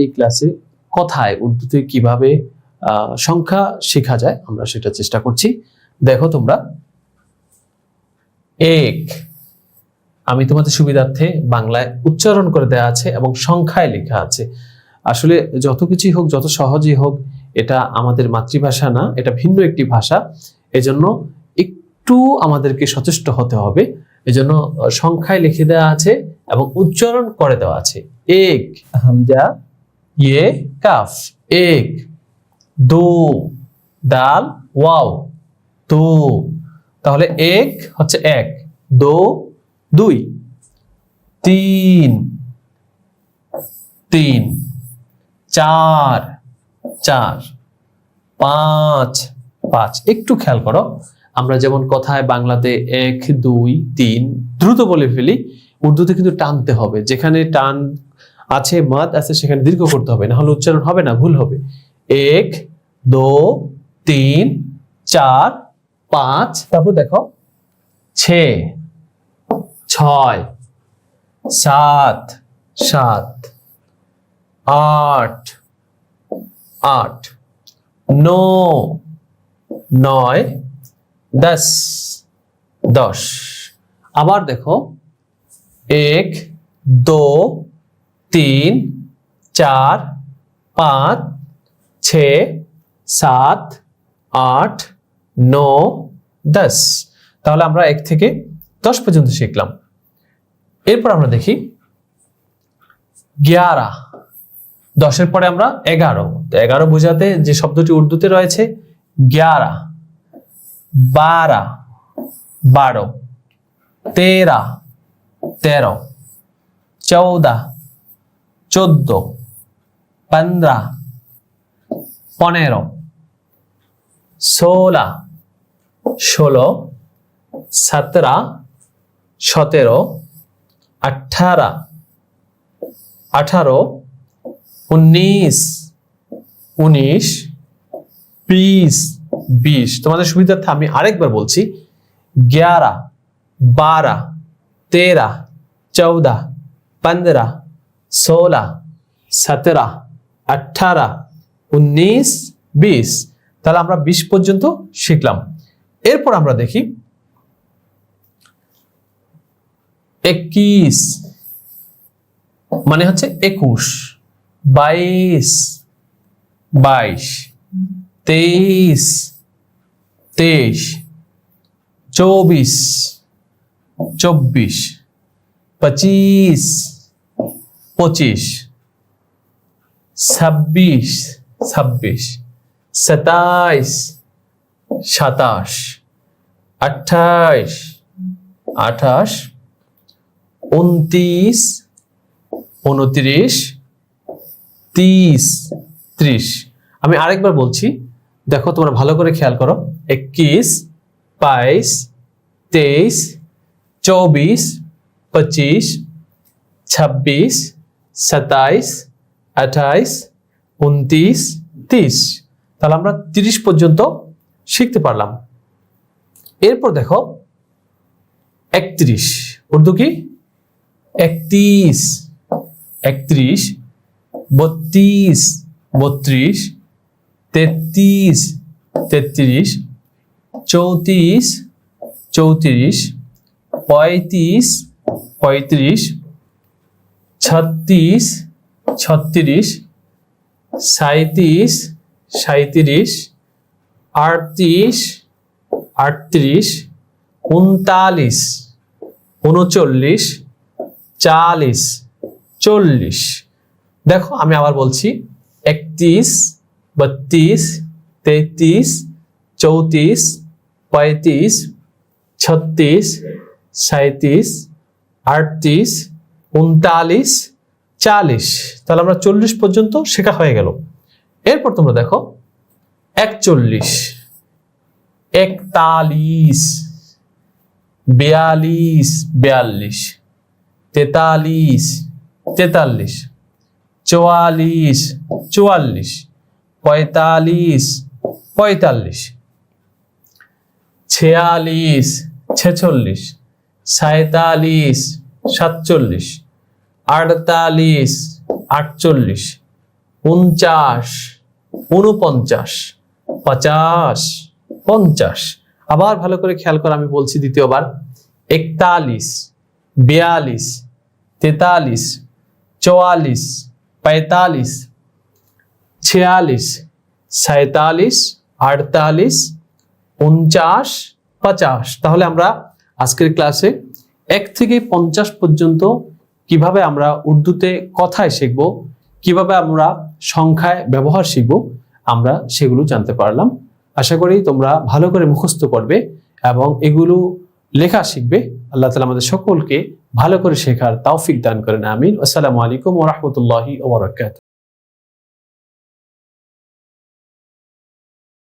এই ক্লাসে কথায়, উর্দুতে কীভাবে সংখ্যা শেখা যায়, আমরা সেটা চেষ্টা করছি। দেখো তোমরা। এক, আমি তোমাদের সুবিধার্থে বাংলায় উচ্চারণ করে দেয়া আছে এবং সংখ্যায় লেখা আছে। আসলে যত কিছুই হোক, যত সহজেই হোক, এটা আমাদের মাতৃভাষা না, এটা ভিন্ন একটি ভাষা। এজন্য একটু আমাদেরকে সচেষ্ট হতে হবে। এজন্য সংখ্যায় লিখে দেওয়া আছে এবং উচ্চারণ করে দেওয়া আছে। এক, হামজা ये কাফ, এক। দো, দাল, ওয়াও। দো, তাহলে এক হচ্ছে এক। দো, দুই। তিন তিন। চার চার। পাঁচ পাঁচ। একটু খেয়াল করো। আমরা যেমন কথায় বাংলাতে এক, দুই, তিন দ্রুত বলে ফেলি, উর্দুতে কিন্তু টানতে হবে। যেখানে টান আছে মাদ আছে সেখানে দীর্ঘ করতে হবে, না হলে উচ্চারণ হবে না, ভুল হবে। এক, দো, তিন, চার, পাঁচ, তারপর দেখো, ছে, ছয়, সাত সাত, আট আট, নো, নয়, দশ দশ। আবার দেখো, এক, দো তিন, চার, পাঁচ ছ সাত, আট ন দশ। তাহলে আমরা এক থেকে দশ পর্যন্ত শিখলাম। এরপর আমরা দেখি গিয়ারা। দশের পরে আমরা এগারো। এগারো বোঝাতে যে শব্দটি উর্দুতে রয়েছে, গ্যারা। বারা। বারো। তেরা। তেরো। চৌদা। চোদ্দ পন্দ্রা পনেরো, ষোলা, ষোলো, সতেরা, সতেরো, আঠারা, আঠারো, উনিশ উনিশ, বিশ বিশ। তোমাদের সুবিধার্থে আমি আরেকবার বলছি গ্যারা বারা, তেরা, চৌদা, পনেরো सोलह সতেরো আঠারো উনিশ বিশ তাহলে আমরা বিশ পর্যন্ত শিখলাম এরপর আমরা দেখি একিশ মানে হচ্ছে একুশ বাইশ বাইশ তেইশ তেইশ চব্বিশ চব্বিশ পঁচিশ পঁচিশ, ছাব্বিশ ছাব্বিশ, সাতাইশ, সাতাশ, আঠাইশ, আঠাশ, উনত্রিশ উনত্রিশ, তিরিশ, ত্রিশ। আমি আরেকবার বলছি, দেখো তোমরা ভালো করে খেয়াল করো, একুশ, বাইশ, তেইশ, চব্বিশ, পঁচিশ, ছাব্বিশ সাতাইশ, আঠাইশ, উনত্রিশ, তিরিশ। তাহলে আমরা তিরিশ পর্যন্ত শিখতে পারলাম। এরপর দেখো, একত্রিশ। উর্দু কি? একত্রিশ একত্রিশ, বত্রিশ বত্রিশ, তেত্রিশ তেত্রিশ, চৌত্রিশ চৌত্রিশ, পঁয়ত্রিশ পঁয়ত্রিশ ছত্রিশ ছত্রিশ সাঁত্রিশ সাঁত্রিশ আটত্রিশ আটত্রিশ উনতাল্লিশ উনচল্লিশ, চালিশ, চল্লিশ। দেখো, আমি আবার বলছি, একত্রিশ, বত্রিশ, তেত্রিশ, চৌত্রিশ, পঁয়ত্রিশ, ছত্রিশ সাঁত্রিশ আটত্রিশ উনতাল্লিশ চালিশ তাহলে আমরা চল্লিশ পর্যন্ত শেখা হয়ে গেল। এরপর তোমরা দেখো, একচল্লিশ একতালিশ বিয়াল্লিশ বিয়াল্লিশ, তেতাল্লিশ তেতাল্লিশ, চুয়াল্লিশ চুয়াল্লিশ, পঁয়তাল্লিশ পঁয়তাল্লিশ, ছিয়াল্লিশ, ছেচল্লিশ সাঁতাল্লিশ সাতচল্লিশ, আটতাল্লিশ, আটচল্লিশ, উনচাশ, উনপঞ্চাশ পঞ্চাশ পঞ্চাশ। আবার ভালো করে খেয়াল করে, আমি বলছি দ্বিতীয়বার। একতালিশ বিয়াল্লিশ, তেতাল্লিশ, চুয়াল্লিশ, পঁয়তাল্লিশ, ছিয়াল্লিশ সাঁতাল্লিশ আটতাল্লিশ, উনচাশ পঞ্চাশ তাহলে আমরা আজকের ক্লাসে এক থেকে পঞ্চাশ পর্যন্ত কীভাবে আমরা উর্দুতে কথায় শিখব, কীভাবে আমরা সংখ্যায় ব্যবহার শিখব, আমরা সেগুলো জানতে পারলাম। আশা করি তোমরা ভালো করে মুখস্থ করবে এবং এগুলো লেখা শিখবে। আল্লাহ তালা আমাদের সকলকে ভালো করে শেখার তৌফিক দান করেন। আমিন। আসসালামু আলাইকুম ওরহমতুল্লাহি ওবরাকাত